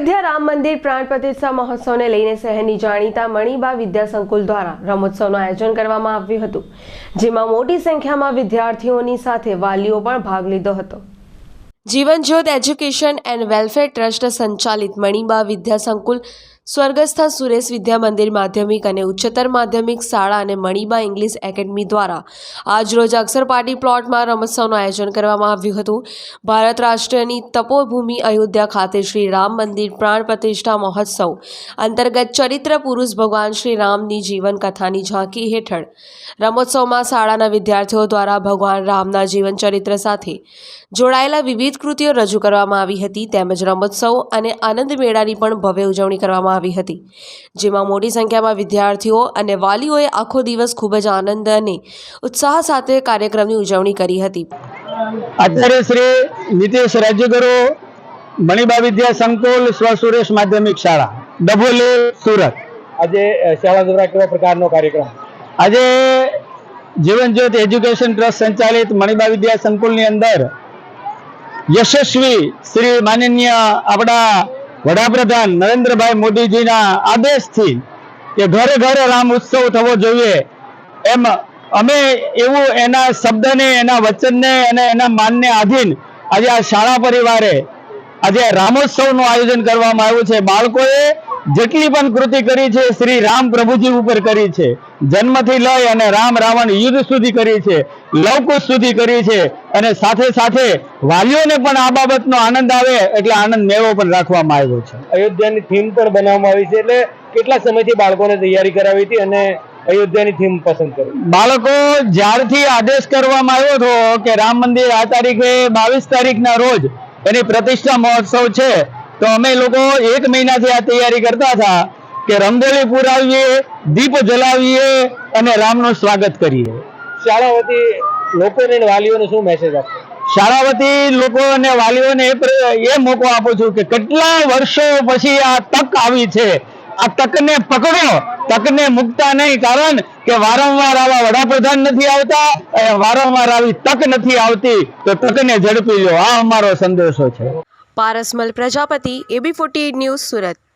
મંદિર પ્રાણ પ્રતિષ્ઠા મહોત્સવને લઈને શહેરની જાણીતા મણિબા વિદ્યા સંકુલ દ્વારા રમોત્સવનું આયોજન કરવામાં આવ્યું હતું, જેમાં મોટી સંખ્યામાં વિદ્યાર્થીઓની સાથે વાલીઓ પણ ભાગ લીધો હતો. જીવન જ્યોત એજ્યુકેશન એન્ડ વેલફેર ટ્રસ્ટ સંચાલિત મણિબા વિદ્યા સંકુલ સ્વર્ગસ્થ સુરેશ વિદ્યા મંદિર માધ્યમિક અને ઉચ્ચતર માધ્યમિક શાળા અને મણિબા ઇંગ્લિશ એકેડમી દ્વારા આજરોજ અક્ષરપાટી પ્લોટમાં રમોત્સવનું આયોજન કરવામાં આવ્યું હતું. ભારત રાષ્ટ્રની તપોભૂમિ અયોધ્યા ખાતે શ્રી રામ મંદિર પ્રાણ પ્રતિષ્ઠા મહોત્સવ અંતર્ગત ચરિત્ર પુરુષ ભગવાન શ્રી રામની જીવન કથાની ઝાંકી હેઠળ રમોત્સવમાં શાળાના વિદ્યાર્થીઓ દ્વારા ભગવાન રામના જીવન ચરિત્ર સાથે જોડાયેલા વિવિધ કૃતિઓ રજૂ કરવામાં આવી હતી. તેમજ રમોત્સવ અને આનંદ મેળાની પણ ભવ્ય ઉજવણી કરવામાં આવી હતી. જેમાં મોટી સંખ્યામાં વિદ્યાર્થીઓ અને વાલીઓએ આખો દિવસ ખૂબ જ આનંદ અને ઉત્સાહ સાથે કાર્યક્રમની ઉજવણી કરી હતી. અત્યારે શ્રી નીતિશ રાજ્યગુરુ મણિબા વિદ્યા સંકુલ સ્વ સુરેશ માધ્યમિક શાળા ડભોલે સુરત. આજે શાળા દ્વારા કેવા પ્રકારનો કાર્યક્રમ? આજે જીવન જ્યોત એજ્યુકેશન ટ્રસ્ટ સંચાલિત મણિબા વિદ્યા સંકુલની અંદર યશસ્વી શ્રી માનનીય આપણા વડાપ્રધાન નરેન્દ્રભાઈ મોદીજીના આદેશથી કે ઘરે ઘરે રામ ઉત્સવ થવો જોઈએ. એમ અમે એવું એના શબ્દને, એના વચનને અને એના માનને આધીન આજે આ શાળા પરિવારે આજે રામોત્સવનું આયોજન કરવામાં આવ્યું છે. બાળકોએ જેટલી પણ કૃતિ કરી છે શ્રી રામ પ્રભુજી ઉપર કરી છે. જન્મથી લઈ અને રામ રાવણ યુદ્ધ સુધી કરી છે લવકુશ સુધી કરી છે. અને સાથે સાથે વાલીઓને પણ આ બાબતનો આનંદ આવે એટલે આનંદ મેળો પણ રાખવામાં આવ્યો છે. અયોધ્યાની થીમ પણ બનાવવામાં આવી છે એટલે કેટલા સમયથી બાળકોને તૈયારી કરાવી હતી અને અયોધ્યાની થીમ પસંદ કરી? બાળકો જ્યારથી આદેશ કરવામાં આવ્યો હતો કે રામ મંદિર આ તારીખે બાવીસ તારીખના રોજ એની પ્રતિષ્ઠા મહોત્સવ છે તો અમે લોકો એક મહિનાથી આ તૈયારી કરતા હતા કે રંગોળી પુરાવીએ દીપ જલાવીએ અને રામનું સ્વાગત કરીએ. શાળા વતી લોકોને અને વાલીઓને શું મેસેજ આપો? શાળા વતી લોકો અને વાલીઓને એ મોકો આપું છું કે કેટલા વર્ષો પછી આ તક આવી છે. આ તકને પકડો તકને મૂકતા નહીં કારણ કે વારંવાર આવા વડાપ્રધાન નથી આવતા વારંવાર આવી તક નથી આવતી તો તકને ઝડપી લો. આ અમારો સંદેશો છે. Parasmal Prajapati AB forty news Surat.